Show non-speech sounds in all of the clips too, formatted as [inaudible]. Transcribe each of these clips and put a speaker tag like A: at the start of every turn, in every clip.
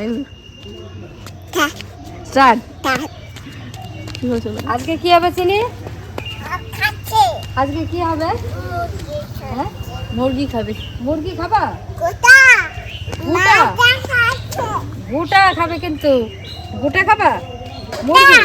A: Time start আজকে কি হবে চিনি? আজকে কি হবে? হ্যাঁ? মুরগি খাবে। মুরগি খাবা? গোটা। গোটা? খাবে কিন্তু। গোটা খাবা? মুরগি?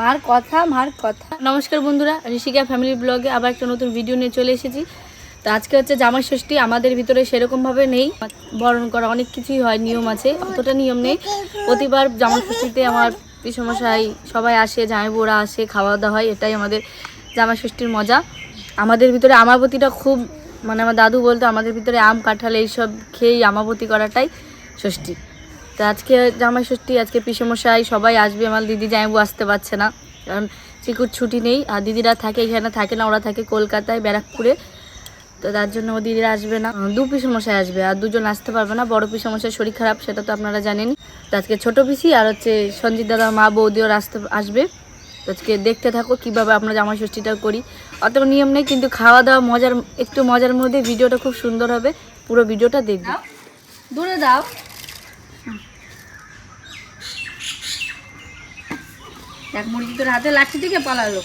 A: মার কথা মার কথা। নমস্কার বন্ধুরা, ঋষিকা ফ্যামিলি ব্লগে আবার একটা নতুন ভিডিও নিয়ে চলে এসেছি। তো আজকে হচ্ছে জামাই ষষ্ঠী, আমাদের ভিতরে সেরকমভাবে নেই। বরণ করা অনেক কিছুই হয়, নিয়ম আছে, অতটা নিয়ম নেই। প্রতিবার জামাই ষষ্ঠীতে আমার পিসমশাই সবাই আসে, জামাই বোরা আসে খাওয়া দাওয়া হয়, এটাই আমাদের জামাই ষষ্ঠীর মজা। আমাদের ভিতরে আমাবতীটা খুব মানে আমার দাদু বলতো, আমাদের ভিতরে আম, কাঁঠাল এইসব খেয়েই আমাবতী করাটাই ষষ্ঠী। তো আজকে জামাই ষষ্ঠী আজকে পিসমশাই, সবাই আসবে, আমার দিদি জামাইবু আসতে পারছে না। কারণ চিকুর ছুটি নেই, আর দিদিরা থাকে, এখানে থাকে না, ওরা থাকে কলকাতায়, ব্যারাকপুরে। তো তার জন্য ও দিদিরা আসবে না। দু পিসমশাই আসবে, আর দুজন আসতে পারবে না। বড় পিসমশাই শরীর খারাপ, সেটা তো আপনারা জানেন তো আজকে ছোট পিসি আর হচ্ছে সঞ্জিত দাদা মা বৌদিও আসতে, আসবে। তো আজকে দেখতে থাকো কীভাবে আমরা জামাই ষষ্ঠীটা করি। অত নিয়ম নেই, কিন্তু খাওয়া দাওয়া মজার, একটু মজার মধ্যে ভিডিওটা খুব সুন্দর হবে। পুরো ভিডিওটা দেখবে। দূরে দাও। এক মুরগি তোর হাতে লাঠি থেকে পালালো।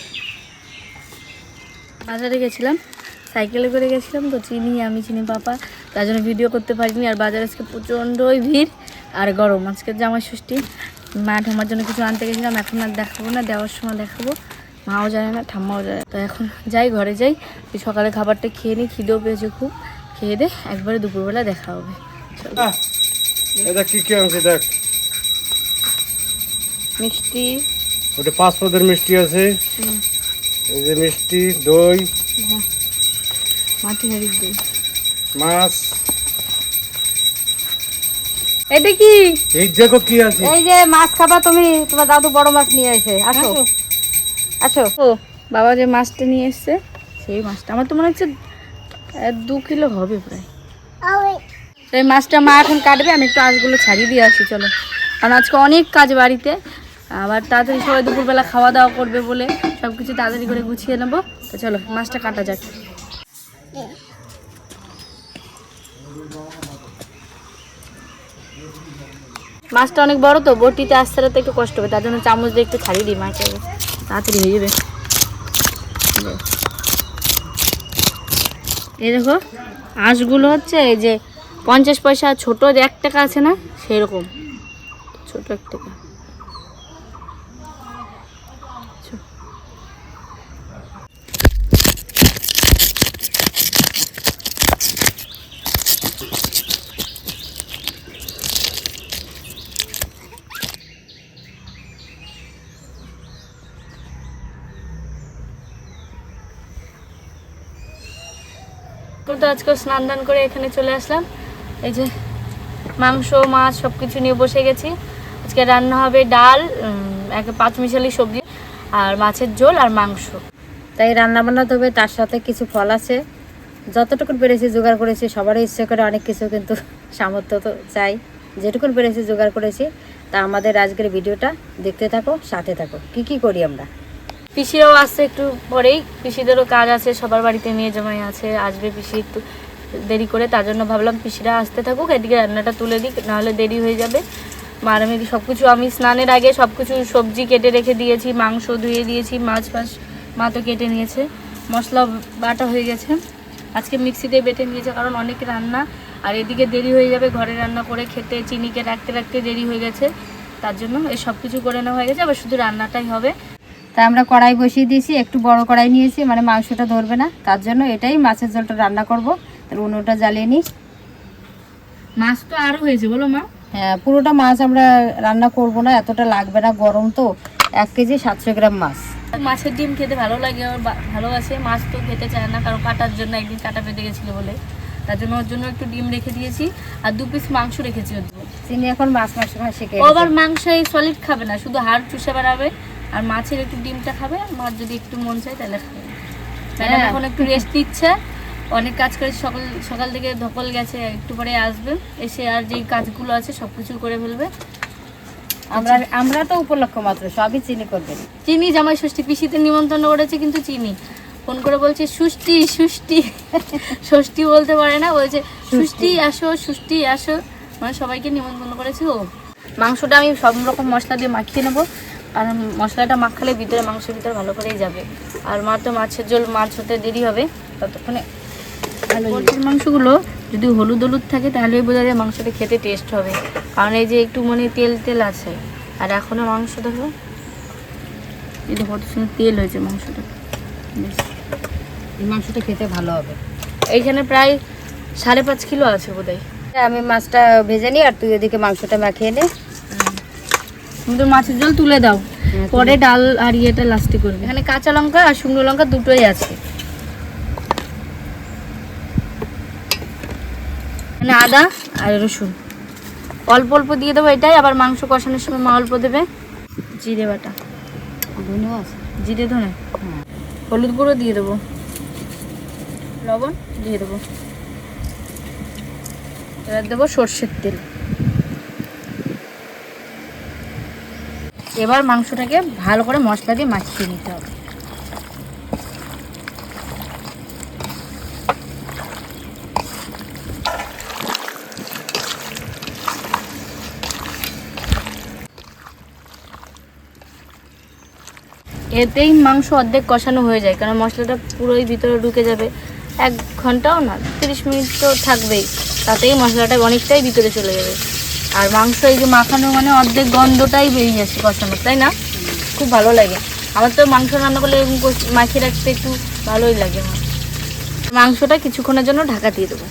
A: বাজারে গেছিলাম সাইকেলে করে গেছিলাম তো চিনি আমি চিনি পাপা তার জন্য ভিডিও করতে পারিনি আর বাজারে আজকে প্রচণ্ডই ভিড় আর গরম। আজকে জামাই ষষ্ঠী মা ঠাম্মার জন্য কিছু আনতে গেছিলাম এখন আর দেখাবো না দেওয়ার সময় দেখাবো। মাও জানে না ঠাম্মাও জানে। তো এখন যাই ঘরে যাই সকালে খাবারটা খেয়ে নিই খিদেও পেয়েছে খুব। খেয়ে দে একবারে দুপুরবেলা দেখা হবে। চলো।
B: কি কি আনছে দেখ।
A: মিষ্টি।
B: ওটা পাঁচ পদের মিষ্টি আছে। এই যে মিষ্টি দই
A: হ্যাঁ। মাটি হাড়ির দই।
B: মাছ।
A: এটা কি
B: এই দেখো কি আছে।
A: এই যে মাছ খাবা তুমি তোমার দাদু বড় মাছ নিয়ে এসে আসো। আসো। ও বাবা যে মাছটা নিয়ে এসছে সেই মাছটা। আমার তো মনে হচ্ছে দু কিলো হবে প্রায়। এই মাছটা মা এখন কাটবে আমি একটু আঁশগুলো ছাড়িয়ে দিয়ে আসি চলো। কারণ আজকে অনেক কাজ বাড়িতে। আবার তাড়াতাড়ি সবাই দুপুরবেলা খাওয়া দাওয়া করবে বলে সব কিছু তাড়াতাড়ি করে গুছিয়ে নেব। তো চলো, মাছটা কাটা যাক। মাছটা অনেক বড় তো, বটিতে আসতে আসতে একটু কষ্ট হবে, তার জন্য চামচ দিয়ে একটু ছাড়িয়ে দিই মাকে তাড়াতাড়ি হয়ে যাবে। এই দেখো, আঁশগুলো হচ্ছে এই যে পঞ্চাশ পয়সা, ছোট এক টাকা আছে না, সেরকম। ছোট এক টাকা। তো আজকে স্নান দান করে এখানে চলে আসলাম। এই যে মাংস, মাছ সব কিছু নিয়ে বসে গেছি। আজকে রান্না হবে ডাল এক পাঁচ মিশালি সবজি আর মাছের ঝোল আর মাংস।
C: তাই রান্না বান্না তবে তার সাথে কিছু ফল আছে। যতটুকু পেরেছি জোগাড় করেছি, সবারই ইচ্ছে করে অনেক কিছু কিন্তু সামর্থ্য তো চাই। যেটুকুন পেরেছি জোগাড় করেছি, তা আমাদের আজকের ভিডিওটা দেখতে থাকো, সাথে থাকো। কি কি করি আমরা?
A: পিসিরাও আসছে একটু পরেই। পিসিদেরও কাজ আছে, সবার বাড়িতে মেয়ে জামাই আছে, আসবে পিসি একটু দেরি করে, তার জন্য ভাবলাম পিসিরা আসতে থাকুক, এদিকে রান্নাটা তুলে দিক, নাহলে দেরি হয়ে যাবে। মার আমি সব কিছু আমি স্নানের আগে সব কিছু সবজি কেটে রেখে দিয়েছি, মাংস ধুয়ে দিয়েছি, মাছ ফাছ, মা তো কেটে নিয়েছে, মশলা বাটা হয়ে গেছে। আজকে মিক্সিতে বেটে নিয়েছে কারণ অনেক রান্না, আর এদিকে দেরি হয়ে যাবে ঘরে রান্না করে খেতে, চিনিকে রাখতে রাখতে দেরি হয়ে গেছে, তার জন্য এই সব কিছু করে নেওয়া হয়ে গেছে আবার শুধু রান্নাটাই হবে।
C: তা আমরা কড়াই বসিয়ে দিয়েছি একটু বড় কড়াই নিয়েছি মানে মাংসটা ধরবে না তার জন্য এটাই মাছের ঝোলটা রান্না করব। তার উনুনটা জ্বালিয়ে নিই।
A: মাছ তো আরও হয়েছে বলো মা।
C: হ্যাঁ পুরোটা মাছ আমরা রান্না করব না এতটা লাগবে না গরম তো এক কেজি সাতশো গ্রাম মাছ।
A: মাছের ডিম খেতে ভালো লাগে ওর ভালোবাসে মাছ তো খেতে চায় না কারণ কাটার জন্য একদিন কাটা পেতে গেছিল বলে। তার জন্য ওর জন্য একটু ডিম রেখে দিয়েছি আর দু পিস মাংস রেখেছি ওর জন্য।
C: চিনি এখন মাছ মাংস খাওয়া শিখে
A: আবার মাংস এই সলিড খাবে না শুধু হাড় চুষে বেড়াবে। আর মাছের একটু ডিমটা খাবে মাছ যদি একটু মন চায় তাহলে খাবে। ম্যাডাম
C: হ্যাঁ।
A: এখন একটু রেস্ট নিচ্ছে অনেক কাজ করে সকাল সকাল থেকে ধকল গেছে একটু পরে আসবে এসে আর যেই কাজগুলো আছে সব কিছু করে ফেলবে।
C: আমরা আমরা তো উপলক্ষ মাত্র সবই চিনি করবেন।
A: চিনি জামাই ষষ্ঠী পিসিতে নিমন্ত্রণ করেছে কিন্তু চিনি। ফোন করে বলছে সুষ্টি সুষ্টি ষষ্ঠী বলতে পারে না বলছে সুষ্টি আসো সুষ্টি আসো। মানে সবাইকে নিমন্ত্রণ করেছে ও। মাংসটা আমি সব রকম মশলা দিয়ে মাখিয়ে নেব। আর মশলাটা মাখালে ভিতরে মাংসের ভিতরে ভালো করেই যাবে। আর মা তো মাছের ঝোল মাছ হতে দেরি হবে ততক্ষণে পোলট্রির মাংসগুলো যদি হলুদ হলুদ থাকে তাহলে বোঝা যায় মাংসটা খেতে টেস্ট হবে। কারণ এই যে একটু মানে তেল তেল আছে। আর এখনও মাংস দেখো এটা কত সুন্দর তেল হয়েছে মাংসটা।
C: এই মাংসটা খেতে ভালো হবে।
A: এইখানে প্রায় সাড়ে পাঁচ কিলো আছে বোধহয়।
C: আমি মাছটা ভেজে নিই আর তুই ওদিকে মাংসটা মাখিয়ে নে।
A: কিন্তু মাছের জল তুলে দাও। পরে ডাল আর ইয়েটা লাস্টে করবে। এখানে কাঁচা লঙ্কা আর শুকনো লঙ্কা দুটোই আছে। এখানে আদা আর রসুন। অল্প অল্প দিয়ে দেবো এটাই আবার মাংস কষানোর সময় মা অল্প দেবে। জিরে বাটা।
C: আছে?
A: জিরে ধনে। হলুদ গুঁড়ো দিয়ে দেবো। লবণ দিয়ে দেবো। এবার দেবো সর্ষের তেল। এবার মাংসটাকে ভালো করে মশলা দিয়ে মাখিয়ে নিতে হবে। এতেই মাংস অর্ধেক কষানো হয়ে যায়, কারণ মশলাটা পুরোই ভিতরে ঢুকে যাবে। এক ঘন্টাও না, তিরিশ মিনিট তো থাকবেই, তাতেই মশলাটা অনেকটাই ভিতরে চলে যাবে। আর মাংস এই যে মাখানো মানে অর্ধেক গন্ধটাই বেরিয়ে যাচ্ছে কষানো, তাই না? খুব ভালো লাগে। আমার তো মাংস রান্না করলে এরকম মাখিয়ে রাখতে একটু ভালোই লাগে আমার। মাংসটা কিছুক্ষণের জন্য ঢাকা দিয়ে দেবো।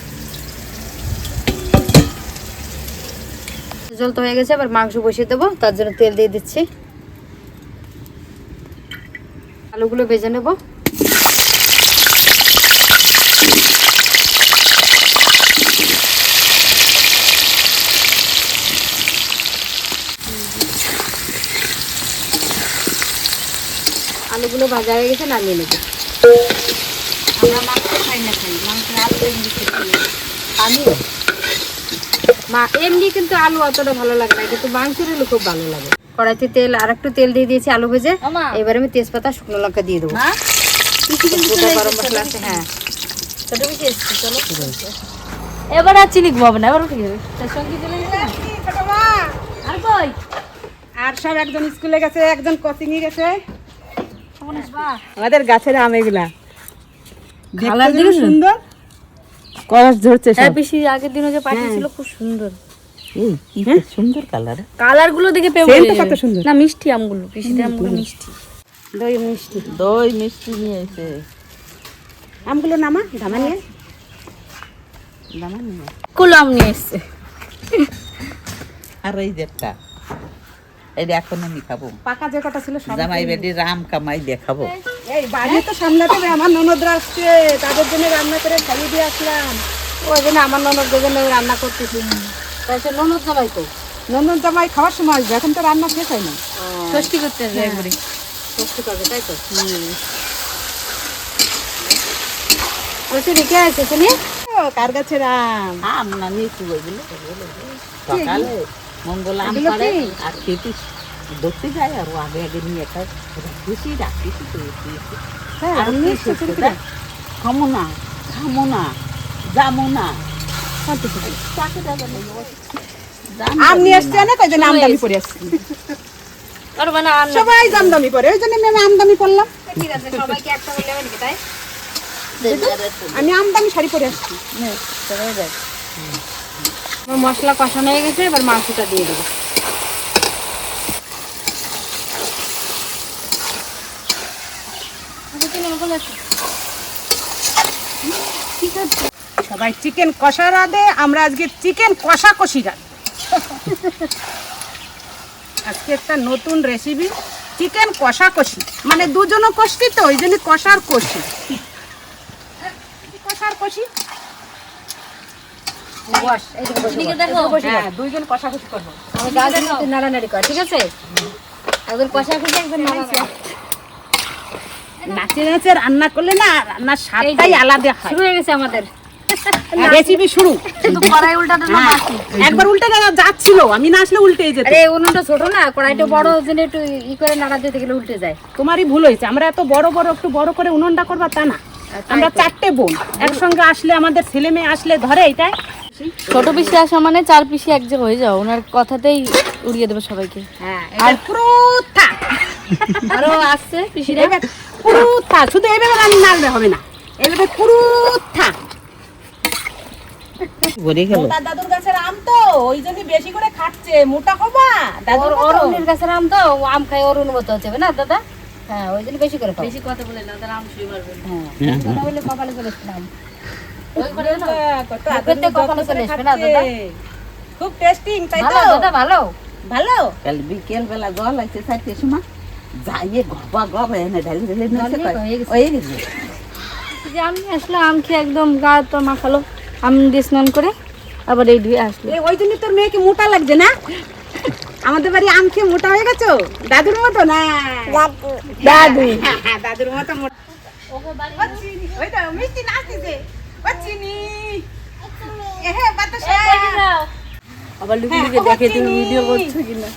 C: জল তো হয়ে গেছে আবার মাংস বসিয়ে দেবো, তার জন্য তেল দিয়ে দিচ্ছি। আলুগুলো ভেজে নেব। আলুগুলো ভাজা হয়ে গেছে নামিয়ে নেব। আমরা মাংস খাই না খাই মাংসের আলু এমনি মা কিন্তু আলু অতটা ভালো লাগে না কিন্তু মাংসের আলু খুব ভালো লাগে। কড়াইতে তেল আর একটু তেল দিয়ে দিয়েছি আলু ভেজে। এবার আমি তেজপাতা শুকনো লঙ্কা দিয়ে দেবো।
A: মা কিন্তু
C: গরম মশলা আছে হ্যাঁ।
A: এবার আর চিনি ঘুমাবে না এবার উঠে? আর
D: সব একজন স্কুলে গেছে একজন কোচিং এ গেছে। আমাদের গাছের আম এগুলা। সুন্দর।
A: হ্যাঁ পিসি আগের দিনও যে পাঠিয়েছিল খুব সুন্দর।
D: সুন্দর কালার
A: কালারগুলো দেখে পেয়ে
D: Scent
A: বোঝা
D: তো কত সুন্দর।
A: না মিষ্টি আমগুলো পিসিতে আমগুলো মিষ্টি।
D: দই মিষ্টি।
E: দই মিষ্টি নিয়েছে।
D: আমগুলো নামা দামা নিয়ে।
A: কুলো আম নিয়ে এসছে।
E: আর এই যেটা এটা এখন আমি খাব।
D: পাকা যে কটা ছিল
E: জামাই বেটি রাম কামাই দেখাবো।
D: এই বাড়ি তো সামলাতে হবে আমার ননদরা আসছে তাদের জন্য রান্না করে খাইয়ে দিয়ে আসলাম।
C: ওই জন্য আমার ননদ জন্য রান্না করতেছি। তাহলে ননদ জামাই তো
D: ননদ জামাই খাওয়ার সময় আসবে এখন তো রান্না শেষ হয় না।
A: ষষ্ঠী করতে আসবে একবারে।
C: সত্যি করবে তাই তো? রেখে আছে শুনি?
D: কার গাছের আম
E: আম না সকালে। মঙ্গল আম পাড়ে? আর খেতে ধরতে যায় আর আগে আগে নিয়ে রাখিছি তো দিয়েছি।
D: হ্যাঁ
E: আর? খামো না খামো না যাব না।
D: আম নিয়ে আসছে অনেক ওই জন্য আমদামি করে আসছি।
A: আর আর না।
D: সবাই জামদামি করে ওই জন্য আমি আমদামি করলাম।
C: ঠিক আছে সবাইকে একটা করে নেবেন তাই?
D: আমি আমদামি শাড়ি পরে আসছি।
C: মশলা কষানো হয়ে গেছে, এবার মাংসটা দিয়ে দেবো।
D: সবাই চিকেন কষা রাঁধে, আমরা আজকে চিকেন কষা কষি রাঁধি আজকে একটা নতুন রেসিপি চিকেন কষা কষি মানে দুজনও কষি তো, ওই জন্য কষার কষি। কষার কষি?
C: বস এইদিকে।
A: দেখো।
D: হ্যাঁ দুইজন কষা করব।
C: আমি গাছ নাড়ানাড়ি কর ঠিক আছে? একজন কষা একজন নাড়ানাড়ি।
D: নাচে নাচে রান্না করলে না রান্নার স্বাদটাই আলাদা হয়।
C: শুরু হয়ে গেছে আমাদের।
D: রেসিপি শুরু।
A: কড়াই উল্টাতে না বাকি
D: একবার উল্টে যাচ্ছিল আমি না আসলে উল্টে যেত।
C: আরে উনুনটা ছোট না কড়াইটা বড় জন্য একটু ই করে নাড়া দিতে গেলে উল্টে যায়।
D: তোমারই ভুল হয়েছে আমরা এত বড় বড় একটু বড় করে উনুনটা করবা তা না। আমরা চারটে বোন। একসঙ্গে আসলে আমাদের ছেলে মেয়ে আসলে ধরে এটাই।
A: ছোট পিসি আসা মানে চার পিসি এক জায়গায় হয়ে যাও ওনার কথাতেই উড়িয়ে দেবে সবাইকে।
D: হ্যাঁ আর পুরো
A: আরও আসছে পিসিরা?
D: শুধু এইভাবে রান্না নাড়লে হবে না। এইভাবে দাদুর গাছের আম তো ওই জন্য বেশি করে খাচ্ছে মোটা হবা দাদুর।
C: অরুণের গাছের আম তো আম খাই অরুণ মতো হচ্ছে না দাদা? হ্যাঁ ওই জন্য বেশি করে
A: বেশি কথা বলে না তারা আম শুয়ে মারবে।
C: হ্যাঁ কথা বলে কপালে চলে আসলাম
D: কত
C: মুখের
D: আদর
C: থেকে কপালে
D: যত্ন
C: চলে
D: করে
C: আসবে না
D: খাচ্ছে।
C: দাদা?
D: খুব টেস্টিং তাই তো?
C: দাদা ভালো?
D: ভালো?
E: কাল বিকেল বেলা জল আছে চারটের সময় যাইয়ে ঘপা ঘপ এনে ঢালি ঢালি
C: জল
E: নইছে
C: নিয়ে হয়ে
A: যে আমি আম খেয়ে একদম গা তো মাখালো। আম দিয়ে স্নান করে আবার এই ধুয়ে আসলো।
D: ওই জন্য তোর মেয়েকে মোটা লাগছে না? আমাদের বাড়ি আম খেয়ে মোটা হয়ে গেছো? দাদুর মতো না? দাদু। [laughs] দাদুর মতো মোটা। ও চিনি, ওই তো মিষ্টি নাচতেছে। ও চিনি। এহে বাতাসা
A: আবার লুকিয়ে
D: হ্যাঁ,
A: লুকিয়ে দেখে তুমি ভিডিও করছ কিনা?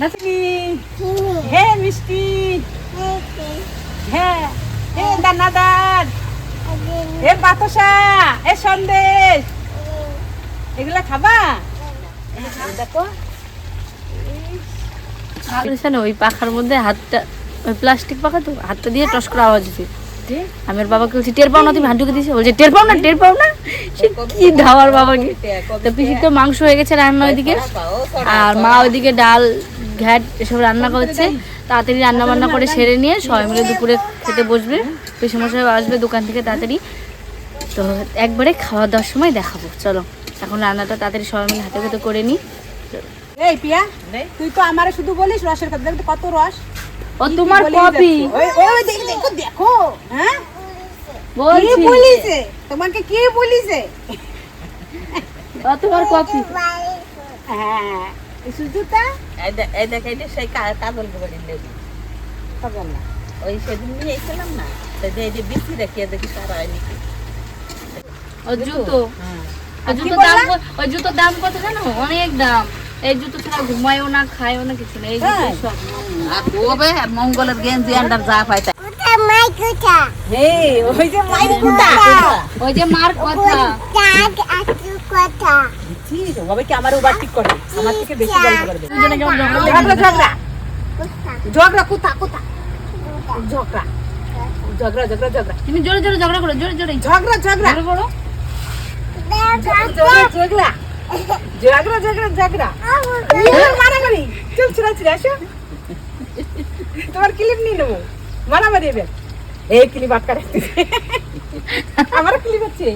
D: নাচনি। হে মিষ্টি। হ্যাঁ হে দানাদার। হে বাতাসা। হে সন্দেশ। এগুলা খাবা? দেখো।
A: জানো ওই পাখার মধ্যে হাতটা ওই প্লাস্টিক পাখা তো হাতটা দিয়ে টস করে আওয়াজ হচ্ছে আমি ওর বাবাকে বলছি টের পাও না তুমি হাত ঢুকে দিয়েছে বলছে টের পাও না টের পাও না? সে কি ধাওয়ার বাবাকে। তো পিসির তো মাংস হয়ে গেছে রান্না ওইদিকে আর মা ওইদিকে ডাল ঘ্যাট এসব রান্না করছে। তাড়াতাড়ি রান্না বান্না করে সেরে নিয়ে সবাই মিলে দুপুরে খেতে বসবে। পিসি মশাই আসবে দোকান থেকে তাড়াতাড়ি। তো একবারে খাওয়া দাওয়ার সময় দেখাবো। চলো এখন রান্নাটা তাড়াতাড়ি সবাই মিলে হাতে হাতে করে নিই।
D: এই পিয়া তুই তো আমারে শুধু বলিস রসের কথা দেখো কত রস।
A: ও তোমার কপি।
D: ওই ওই দেখো দেখো দেখো হ্যাঁ? কি
A: বলিছে?
D: তোমাকে কে বলিছে?
A: ও তোমার কপি।
D: হ্যাঁ সুজুতা?
E: এই দেখ এই দেখ এই দেখ সেই কাজল
D: না।
E: ওই সেদিন নিয়ে এসেছিলাম না? সেদিন এই যে বিচি দেখিয়ে দেখি সারা হয় নাকি?
A: ও জুতো।
D: কি
A: জুতো দাম ওই জুতোর দাম কত জানো? অনেক দাম। এই জুতো ছাড়া ঘুমায়ও না খায়ও না কিছু না এই জুতো
D: হ্যাঁ।
A: সব।
E: আর কবে মঙ্গলের গেঞ্জি আন্ডার যা তাই
D: ওই যে
A: ওই যে মার কথা।
D: আমার ওভার ঠিক করে? আমার থেকে বেশি গল্প করবে।
A: ঝগড়া
D: ঝগড়া? ঝগড়া। ঝগড়া। কোথা? কোথা ঝগড়া। ঝগড়া ঝগড়া ঝগড়া।
A: তুমি জোরে জোরে ঝগড়া করো জোরে জোরে।
D: ঝগড়া ঝগড়া।
A: করো
D: ঝগড়া ঝগড়া। ঝগড়া ঝগড়া ঝগড়া মারামারি। চল ছিড়া ছিড়া আসো। তোমার ক্লিপ নিয়ে নেব। মারামারি এবার। এই ক্লিপ আটকা রাখতেছে আমার ক্লিপ আছে।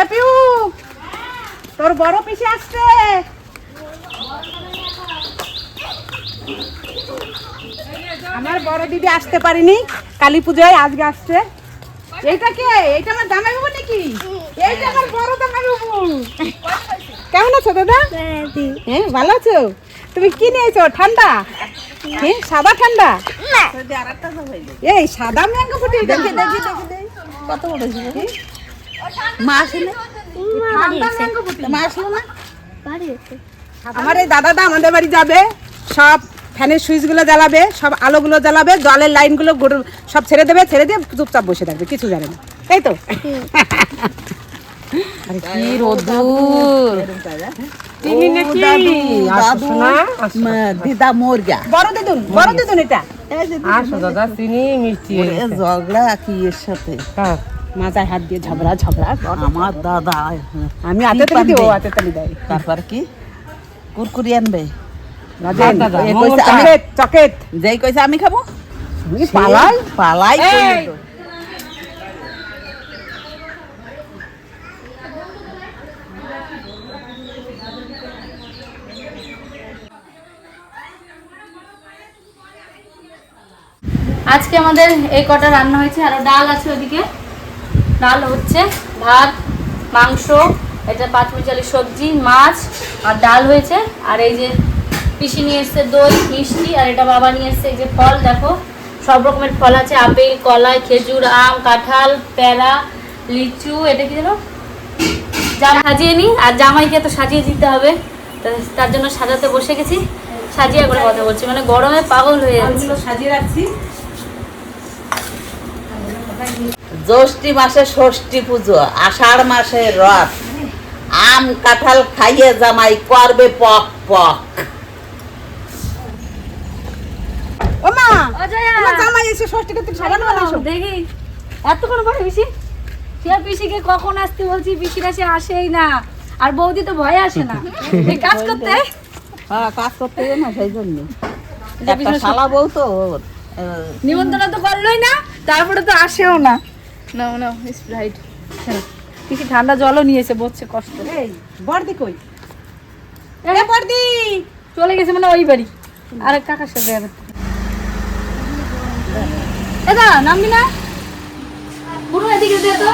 D: এ পিউ তোর বড় পিসে আসছে। আমার বড় দিদি আসতে পারিনি। কালী পুজোয় আজকে আসছে। এইটা কে? এইটা আমার জামাই বাবু নাকি? এইটা আমার বড় জামাই বাবু। কেমন আছো দাদা? হ্যাঁ ভালো আছো? তুমি কি নিয়েছো? ঠান্ডা? হ্যাঁ সাদা ঠান্ডা? এই সাদা ম্যাঙ্গো ফুটি দেখি দেখি দেখি
E: কত বড় মা আসলে মা আসলো না?
D: আমার এই দাদাটা আমাদের বাড়ি যাবে। সব ফ্যানের সুইচগুলো জ্বালাবে সব আলোগুলো জ্বালাবে জলের লাইনগুলো সব ছেড়ে দেবে ছেড়ে দিয়ে চুপচাপ বসে থাকবে কিছু জানে না। তাই তো? [laughs] আরে কি রোদুর চিনি নাকি? আসো না
E: দিদা মোর গা।
D: বড় দিদুন বড় দিদুন এটা।
B: আসো দাদা চিনি মিষ্টি
E: ঝগড়া কি এর সাথে?
B: হ্যাঁ।
D: মাথায় হাত দিয়ে ঝগড়া ঝগড়া।
E: আমার দাদা
D: আমি হাতে তালি দিই হাতে তালি দেয়।
E: তারপর কি? কুরকুরি আনবে? যেই কইছে আমি খাব?
D: পালাই?
E: পালাই
D: এই!
E: কইলো তো।
A: আজকে আমাদের এই কটা রান্না হয়েছে। আর ডাল আছে ওদিকে। ডাল হচ্ছে ভাত মাংস এটা পাঁচমিচালি সবজি মাছ আর ডাল হয়েছে। আর এই যে পিসি নিয়ে এসছে দই মিষ্টি আর এটা বাবা নিয়ে এসছে এই যে ফল দেখো। সব রকমের ফল আছে আপেল কলা খেজুর আম কাঁঠাল প্যারা লিচু এটা কি যেন? জাম সাজিয়ে নিই আর জামাইকে তো সাজিয়ে দিতে হবে। তার জন্য সাজাতে বসে গেছি। সাজিয়ে করে কথা বলছি মানে গরমে পাগল হয়ে যাচ্ছে।
D: সাজিয়ে রাখছি।
E: জ্যৈষ্ঠী মাসে ষষ্ঠী পুজো আষাঢ় মাসে রথ। আম কাঁঠাল খাইয়ে জামাই করবে পক পক
D: ও মা
A: অজয়া!
D: জামাই এসে ষষ্ঠী করতে সাবান বানাইছো
A: দেখি। এতক্ষণ পরে পিসি? সে পিসিকে কখন আসতে বলছি? পিসিরা সে আসেই না। আর বৌদি তো ভয় আসে না। [laughs] এই কাজ করতে?
E: হ্যাঁ কাজ করতে না সেই জন্য। একটা শালা বউ তো
A: নিমন্ত্রণ তো করলোই না তারপরে তো আসেও না। নাও নাও স্প্রাইট পিসি ঠান্ডা জলও নিয়েছে বসছে কষ্ট।
D: এই বর্দি কই? এ বর্দি!
A: চলে গেছে মানে ওই বাড়ি। আর কাকার সাথে দাদা নামবি না পুরো এদিকে দে তো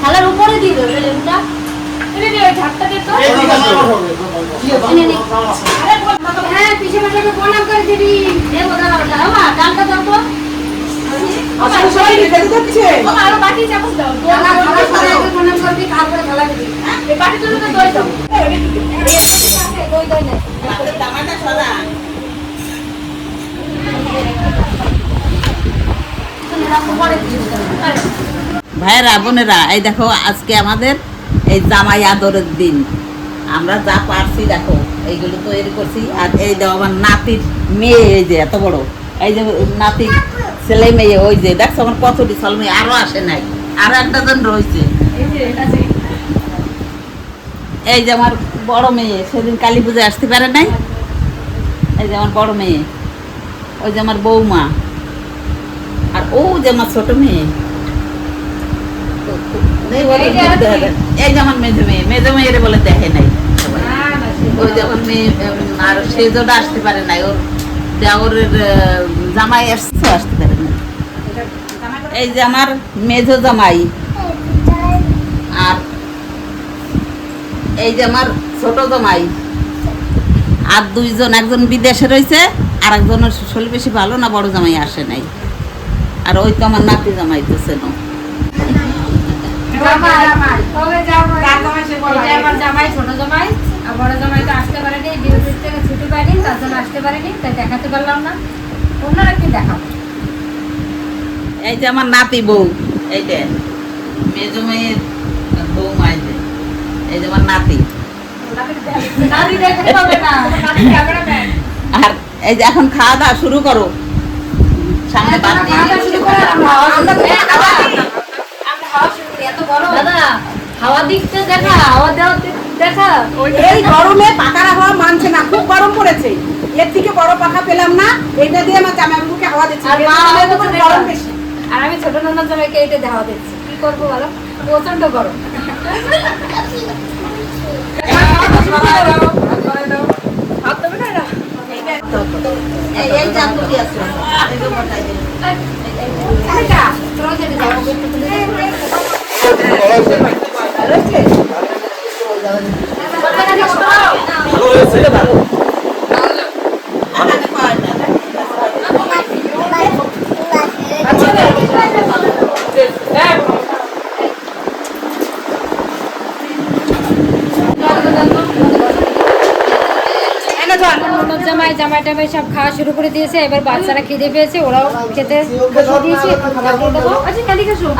A: থালার উপরে দিয়ে দেবে নে। হ্যাঁ পিছে মাথাকে প্রণাম করে দিবি ডালটা দাও তো বাটি তো দই দাও দই দই নে
E: ভাইয়েরা, বোনেরা, এই দেখো আজকে আমাদের এই জামাই আদরের দিন। আমরা যা পারছি দেখো, এইগুলো তৈরি করছি। আর এই দেখো আমার নাতির মেয়ে, এই যে এত বড়। এই যে নাতির ছেলে মেয়ে, ওই যে, দেখছ আমার কতটি ছেলে মেয়ে, আরও আসে নাই। আরও একটা জন রয়েছে। এই যে আমার বড় মেয়ে, সেদিন কালী পুজো আসতে পারে নাই? এই যে আমার বড় মেয়ে। ওই যে আমার বৌমা। আর ও যে আমার ছোট মেয়ে। এই যে আমার মেজো মেয়ে। মেজো মেয়ের বলে দেখে নাই ওই যে আমার মেয়ে আর সেজোটা আসতে পারে নাই ওর দেওরের জামাই আসছে আসতে পারে না এই যে আমার মেজো জামাই। আর এই যে আমার ছোট জামাই। আর দুইজন একজন বিদেশে রয়েছে আর একজনের শরীর বেশি ভালো না বড় জামাই আসে নাই? আর ওই তো আমার নাতি জামাই তো চেনো
C: জামাই বড় তো আসতে পারেনি থেকে ছুটি পাইনি তার জন্য আসতে পারেনি তাই দেখাতে পারলাম না। কি দেখাবো
E: এই যে আমার নাতি বউ এইটা মেজো মেয়ের বউ মাইজে এই যে আমার নাতি। আর এই যে এখন খাওয়া দাওয়া শুরু করো। সামনে
A: হাওয়া দিকটা দেখা হাওয়া দেওয়া দেখা।
D: এই গরমে পাখার হাওয়া মানছে না খুব গরম পড়েছে। এর থেকে বড় পাখা পেলাম না এটা দিয়ে আমার জামাই বাবুকে হাওয়া দিচ্ছে।
A: আর মা
D: গরম বেশি।
C: আর আমি ছোট জামাইকে দিচ্ছি। কি করব বলো? প্রচণ্ড গরম। [laughs]
E: এই হয়েছে যে আতুলি আছে এই যে মোটাই দিন।
C: আরেকটা, তোরাও যেতে যাও, ওকে একটু তুলে দে।
E: আমাকে পাওয়া যায় না।
D: এনে ধর
C: ননদ জামাই টামাই সব খাওয়া শুরু করে দিয়েছে এবার বাচ্চারা খিদে পেয়েছে ওরাও খেতে দিয়েছি দেবো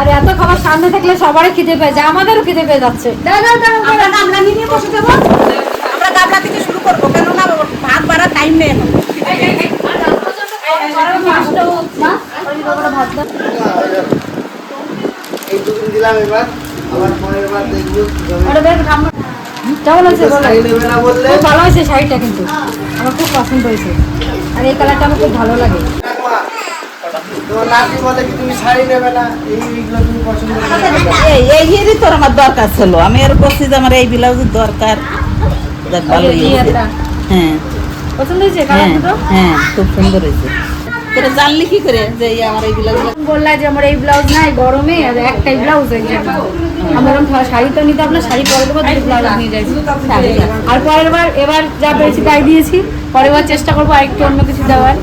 C: আর এত খাবার সামনে থাকলে সবারই খিদে পেয়ে যায় আমাদেরও খিদে পেয়ে যাচ্ছে।
D: আমরা থেকে শুরু করব কেননা ভাত বাড়ার টাইম নেই এখন।
F: এই দিলাম এবার আবার পরের বার দেখব।
C: কেমন হয়েছে বলো? ভালো হয়েছে শাড়িটা কিন্তু। আমার খুব পছন্দ হয়েছে। আর এই কালারটা আমার খুব ভালো লাগে।
E: এই এই এরই তোর আমার দরকার ছিল। আমি আর বলছি যে আমার এই ব্লাউজের দরকার।
C: একটা।
E: হ্যাঁ।
C: পছন্দ হয়েছে
E: হ্যাঁ হ্যাঁ খুব সুন্দর হয়েছে। তোরা জানলি কি করে যে এই আমার এইগুলো
C: বললা যে আমার এই ব্লাউজ নাই গরমে আর একটাই ব্লাউজ এই জন্য। আমরা শাড়ি তো নিতে আপনার শাড়ি পরে দেবো দুটো ব্লাউজ নিয়ে যাচ্ছি আর পরের বার এবার যা পেয়েছি তাই দিয়েছি। পরের বার চেষ্টা করব আরেকটু অন্য কিছু দেওয়ার।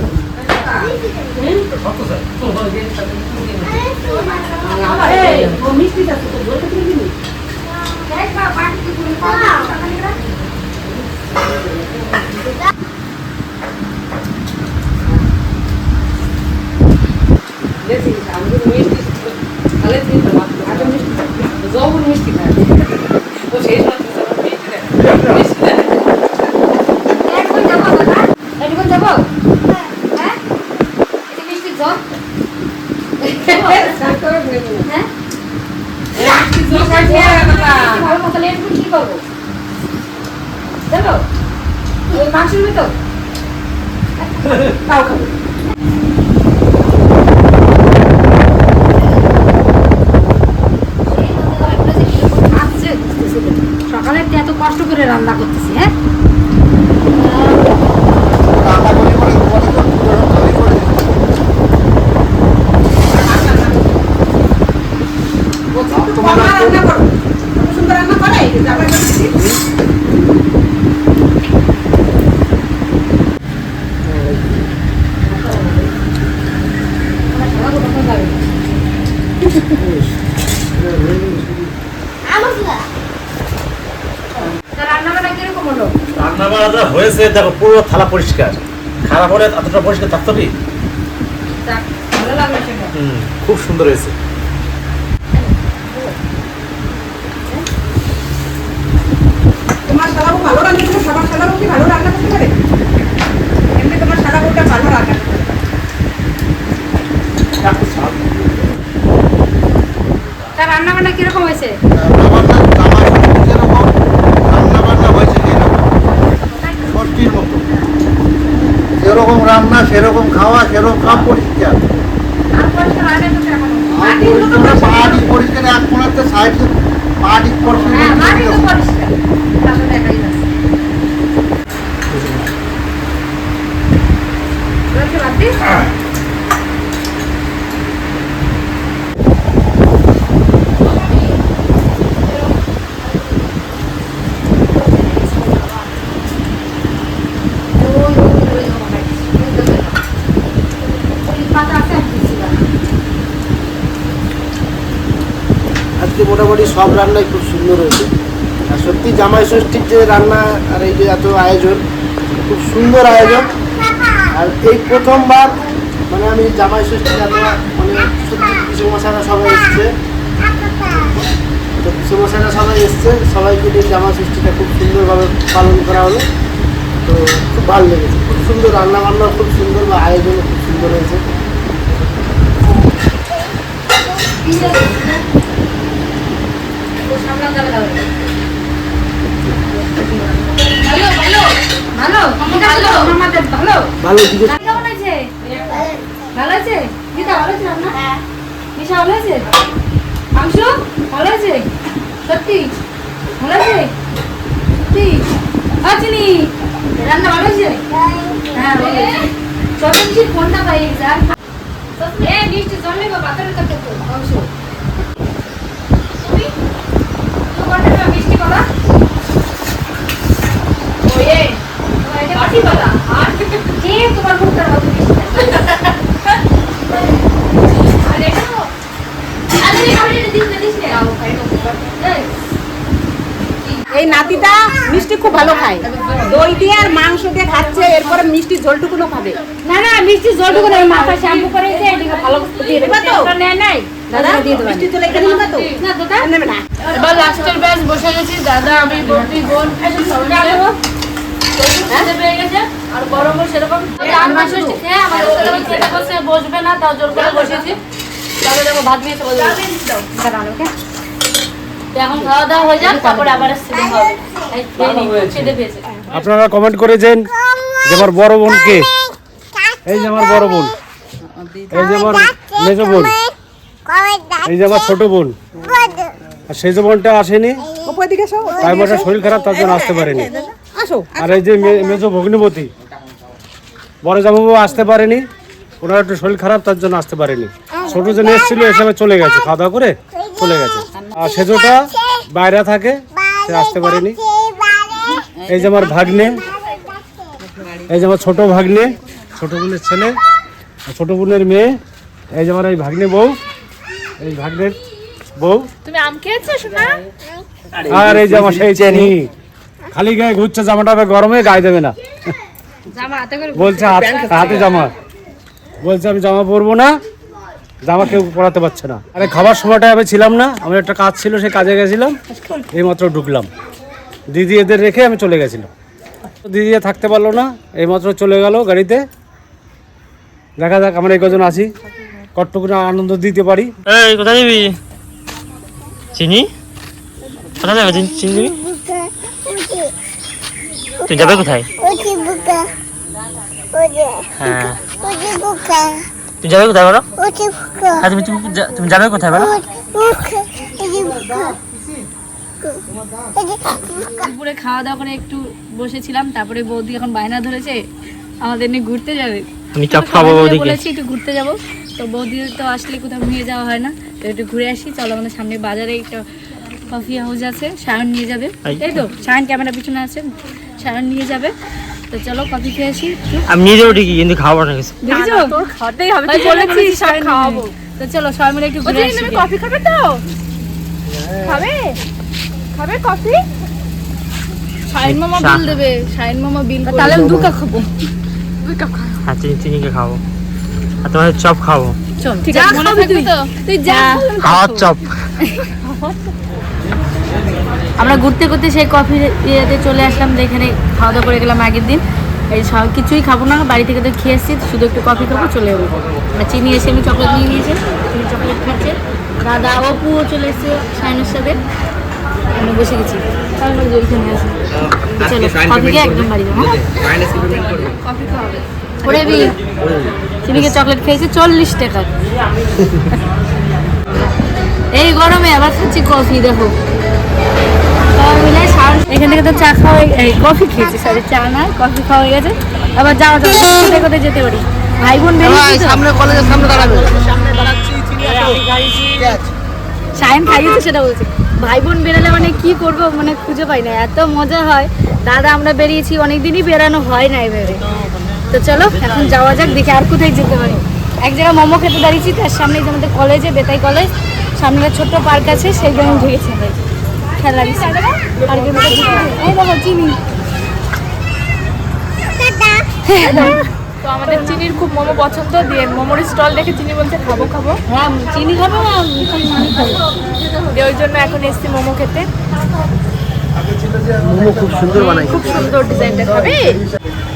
C: এটুকুন যাব হ্যাঁ। এটা মিষ্টি জল। হ্যাঁ? ভালো মতো এটুকুন কি করব? দেবো ওই মাংসের ভিতর। তাও খাব সকালে এত কষ্ট করে রান্না করতেছি হ্যাঁ
F: রান্না করে করে তোমাদের তো দুটো তৈরি করে দিই।
D: তোমার মা রান্না করো কত সুন্দর রান্না করে এই যে জামাই বাবু দিদি।
C: রান্না বান্না কীরকম হলো
G: রান্না বান্না দেখো পুরো থালা পরিষ্কার। খারাপ হলে এতটা পরিষ্কার থাকতো কি? খুব সুন্দর হয়েছে।
D: তোমার শালাবু ভালো রান্না করে সবার শালাবু কি ভালো রান্না করতে পারে? এমনি তোমার শালাবুটা ভালো রান্না করতে
C: রান্না বান্না কীরকম হয়েছে
F: রান্নাবান্না জামাই ষষ্ঠী যেরকম রান্নাবান্না হয়েছে সেরকম ষষ্ঠীর মতো যেরকম রান্না সেরকম খাওয়া সেরকম সব পরিষ্কার।
C: আর পরিষ্কার হয় না তো এখন
F: আর পরিষ্কার পাহাড়ি পরিষ্কার এক কোনাতে সাইড পাহাড়ি
C: হ্যাঁ মাটি তো
F: পরিষ্কার
C: পরিষ্কার তাহলে দেখাই যাচ্ছে রয়েছে বাতি? পাতা আছে আর কিছু না।
F: আজকে মোটামুটি সব রান্নাই খুব সুন্দর হয়েছে। আর সত্যি জামাই ষষ্ঠীর যে রান্না আর এই যে এত আয়োজন, খুব সুন্দর আয়োজন। আর এই প্রথমবার মানে আমি জামাই ষষ্ঠীর এত মানে সত্যি পিসুমশারা সবাই এসছে। তো পিসুমশারা সবাই এসছে, সবাইকে নিয়ে জামাই ষষ্ঠীটা খুব সুন্দরভাবে পালন করা হলো। তো খুব ভালো লেগেছে। খুব সুন্দর রান্না বান্না খুব সুন্দর বা আয়োজনও খুব সুন্দর হয়েছে
C: ভালো ভালো ভালো ভালো আমাদের ভালো?
F: ভালো কিছু
C: কেমন আছে ভালো আছে? দিদা ভালো আছে রান্না? মিশা ভালো আছে? মাংস ভালো আছে? সত্যি? ভালো আছে? সত্যি? আছিনি রান্না ভালো আছে হ্যাঁ ভালো আছে মিষ্টির ফোনটা পাই স্যার এ মিষ্টি জল নেব পাথরের কাছে তো। মাংস তুমি? তুমি কোনটা মিষ্টি কলা? ওয়ে তোমার এটা বাটি কলা আর কে তোমার মুখটার মতো মিষ্টি আর আরে দিস না দিস না। আও খাই এই।
D: নাতিটা মিষ্টি খুব ভালো খায়। দই দিয়ে আর মাংস দিয়ে খাচ্ছে এরপরে মিষ্টি ঝোলটুকুনো খাবে।
C: না না মিষ্টি জলটু করে মাথা শ্যাম্পু করে দিয়ে এদিকে ভালো দিয়ে দেবে।
D: তো?
C: তো নেয় নাই।
D: দাদা মিষ্টি ঝোল এখানে নিবা তো?
C: না দাদা।
D: নেবে না।
C: এবার লাস্টের ব্যাচ বসে গেছি দাদা আমি বৌদি বোন আর গরমও সেরকম। আমার ষষ্ঠী খেয়ে আমাদের সাথে আবার খেতে বসে বসবে না তাও জোর করে বসেছি। তারপরে দেখো ভাত নিয়ে চলে যাব এখন খাওয়া দাওয়া হয়ে যাক তারপরে আবার পেয়েছে।
G: আপনারা কমেন্ট করেছেন যে আমার বড় বোনকে এই যে আমার বড় বোন। এই যে আমার মেজ বোন। এই যে আমার ছোট বোন। আর সেই যে বোনটা আসেনি। তাই বোনটা শরীর খারাপ তার জন্য আসতে পারেনি।
D: আসো।
G: আর এই যে মেজ ভগ্নিপতি বড় জামাবু আসতে পারেনি ওনার একটু শরীর খারাপ তার জন্য আসতে পারেনি। ছোট জন এসেছিল এসে চলে গেছে খাওয়া দাওয়া করে চলে গেছে। আর সেজোটা বাইরে থাকে সে আসতে পারেনি। এই যে আমার ভাগ্নে এই যে আমার ছোট ভাগ্নে ছোট বোনের ছেলে আর ছোট বোনের মেয়ে এই যে আমার এই ভাগ্নে বউ এই ভাগ্নের বউ।
A: তুমি আম খেয়েছো শোনা
G: আর এই যে আমার সেই চেনি। খালি গায়ে ঘুরছে জামাটা গরমে গায়ে দেবে না।
A: জামা হাতে করে
G: বলছে হাত- জামা। বলছে আমি জামা পরবো না জামা কেউ পরাতে পারছে না। আরে খাবার সময়টা আমি ছিলাম না আমার একটা কাজ ছিল সে কাজে গেছিলাম। এইমাত্র ঢুকলাম। দিদি এদের রেখে আমি চলে গেছিলাম। দিদি থাকতে পারল না এইমাত্র চলে গেল গাড়িতে। দেখা যাক আমরা এই কজন আছি। কটটুকু না আনন্দ দিতে পারি।
H: এই কোথায় যাবি? চিনি? কোথায় যাবে চিনি তুই যাবে কোথায়? হ্যাঁ। তুই যাবে কোথায় বলো? হ্যাঁ তুমি তুমি তুমি যাবে কোথায় বলো?
A: দুপুরে খাওয়া দাওয়া করে একটু বসেছিলাম তারপরে বৌদি এখন বায়না ধরেছে আমাদের নিয়ে ঘুরতে যাবে।
H: আমি চপ
A: তো
H: খাব
A: সবাই বলেছি একটু ঘুরতে যাব। তো বৌদি তো আসলে কোথাও নিয়ে যাওয়া হয় না তো একটু ঘুরে আসি চলো আমাদের সামনে বাজারে একটা কফি হাউস আছে সায়ন নিয়ে যাবে।
H: এই।
A: তাই তো সায়ন ক্যামেরা পিছনে আছে সায়ন নিয়ে যাবে। তো চলো কফি খেয়ে আসি
H: আমি নিয়ে যাব ঠিকই কিন্তু খাব না কিছু
A: দেখেছ? তোর খাওয়াতেই হবে তুই বলেছিস সব খাওয়াবো। তো চলো সবাই মিলে একটু ঘুরে আসি। কফি খাবে তো? খাবে? খাবে কফি? শাইন মামা বিল দেবে শাইন মামা বিল তাহলে আমি দু কাপ খাব।
H: হ্যাঁ চিনি চিনিকে খাব। আর তোমার চপ খাব।
A: চল ঠিক আছে মনে থাকবে তো। তুই যা
H: খাওয়ার চপ। [laughs]
A: আমরা ঘুরতে ঘুরতে সেই কফি ইয়েতে চলে আসলাম যেখানে খাওয়া দাওয়া করে গেলাম আগের দিন। এই সব কিছুই খাব না বাড়ি থেকে তো খেয়ে এসেছি শুধু একটু কফি খাব চলে যাব। আমরা চিনি এসে আমি চকলেট নিয়ে নিয়েছে চিনি চকলেট খাচ্ছে। দাদা অপুও চলে এসেছে সাইনের সাথে। আমি বসে গেছি। তারপরে যে ওইখানে আছে চলো কফি খেয়ে একদম বাড়ি যাব কফি খাওয়াবে ওরে বি চিনিকে চকলেট খেয়েছে চল্লিশ টাকা [laughs] এই গরমে আবার খাচ্ছি কফি দেখো। এখান থেকে তো চা খাওয়া কফি খেয়েছি সরি চা না কফি খাওয়া হয়ে গেছে। আবার যাওয়া যাবে কোথায় কোথায় যেতে পারি? ভাই বোন?
F: সামনে কলেজের সামনে দাঁড়াবে।
A: সায়ন খাইয়েছে সেটা বলছি। ভাই বোন বেরোলে মানে কি করব মানে খুঁজে পাই না এত মজা হয়। দাদা আমরা বেরিয়েছি অনেক দিনই বেরানো হয় না এভাবে তো চলো এখন যাওয়া যাক দেখি আর কোথায় যেতে পারি এক জায়গায় মোমো খেতে দাঁড়িয়েছি তার সামনে যে আমাদের কলেজে বেতাই কলেজ সামনে একটা ছোট্ট পার্ক আছে সেই জন্য ঢুকেছি আমরা। খেলা দিচ্ছি পার্কের মধ্যে এই বাবা চিনি।
I: তো আমাদের চিনির খুব মোমো পছন্দ। দিয়ে মোমোর স্টল দেখে চিনি বলছে খাব খাব।
A: হ্যাঁ চিনি খাব না খালি খাব।
I: দিয়ে ওই জন্য এখন এসছি মোমো খেতে।
F: মোমো খুব সুন্দর বানাই।
I: খুব সুন্দর ডিজাইনটা খাবে।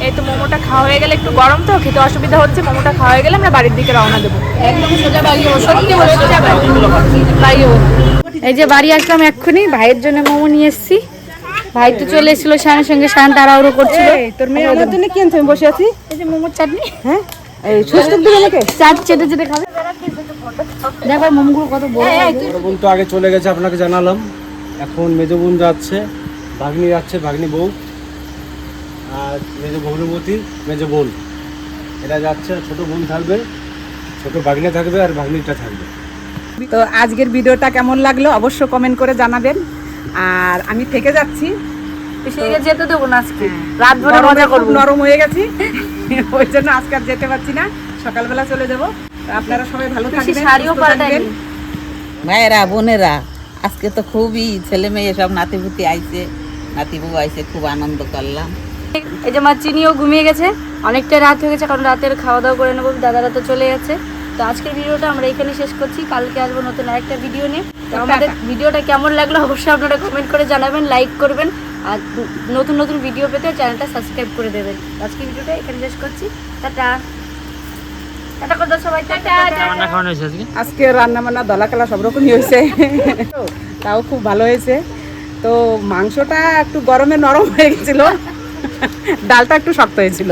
I: এই তো মোমোটা খাওয়া হয়ে গেলে একটু গরম তো খেতে অসুবিধা হচ্ছে। মোমোটা খাওয়া হয়ে গেলে আমরা বাড়ির দিকে রওনা দেবো।
A: একদম সোজা বাড়ি সোজা বাড়ি। বাড়ি এই যে বাড়ি আসলাম এক্ষুনি ভাইয়ের জন্য মোমো নিয়ে এসেছি। ভাই তো চলে এসেছিল শানের সঙ্গে শান তাড়াহুড়ো করছিল।
D: তোর মেয়ে আমার জন্য কি আনছে? আমি বসে আছি।
A: এই যে মোমোর চাটনি।
D: হ্যাঁ? এই সুস্থ দিবে আমাকে।
A: চাট চেটে চেটে খাবে। দেখো মোমোগুলো কত বড়
G: বোন তো আগে চলে গেছে আপনাকে জানালাম। এখন মেজো বোন যাচ্ছে ভাগ্নি যাচ্ছে ভাগ্নি বউ। আর মেজো ভগ্নবতী মেজো বোন। এরা যাচ্ছে আর ছোট বোন থাকবে ছোট ভাগ্নে থাকবে আর ভাগ্নিটা থাকবে।
D: তো আজকের ভিডিওটা কেমন লাগল অবশ্য কমেন্ট করে জানাবেন। আর আমি থেকে যাচ্ছি।
A: যেতে দেবো না আজকে। রাত ভরে মজা
D: খুব
A: করব।
D: নরম হয়ে গেছি। ওই জন্য আজকে আর যেতে পারছি না। সকালবেলা চলে যাব। আপনারা সবাই ভালো থাকবেন
A: শাড়িও
D: থাকবেন।
E: মায়েরা বোনেরা আজকে তো খুবই ছেলে মেয়ে সব নাতিপুতি আইছে। নাতি বউ আইছে খুব আনন্দ করলাম।
A: এই যে আমার চিনিও ঘুমিয়ে গেছে। অনেকটা রাত হয়ে গেছে কারণ রাতের খাওয়া দাওয়া করে নেব। দাদারা তো চলে যাচ্ছে। তো আজকের ভিডিওটা আমরা এখানে শেষ করছি। কালকে আসব নতুন আরেকটা ভিডিও নিয়ে। তো আমাদের ভিডিওটা কেমন লাগল অবশ্যই আপনারা কমেন্ট করে জানাবেন লাইক করবেন। আর নতুন নতুন ভিডিও পেতে চ্যানেলটা সাবস্ক্রাইব করে দেবেন। আজকের ভিডিওটা এখানে শেষ করছি। টাটা। টাটা কথা সবাই। টাটা
H: রান্না খাওয়ানো হয়েছে আজকে?
D: আজকে রান্না বান্না দলা কালা সব রকমই হয়েছে। তাও খুব ভালো হয়েছে। তো মাংসটা একটু গরমে নরম হয়ে গেছিল। ডালটা একটু শক্ত হয়েছিল।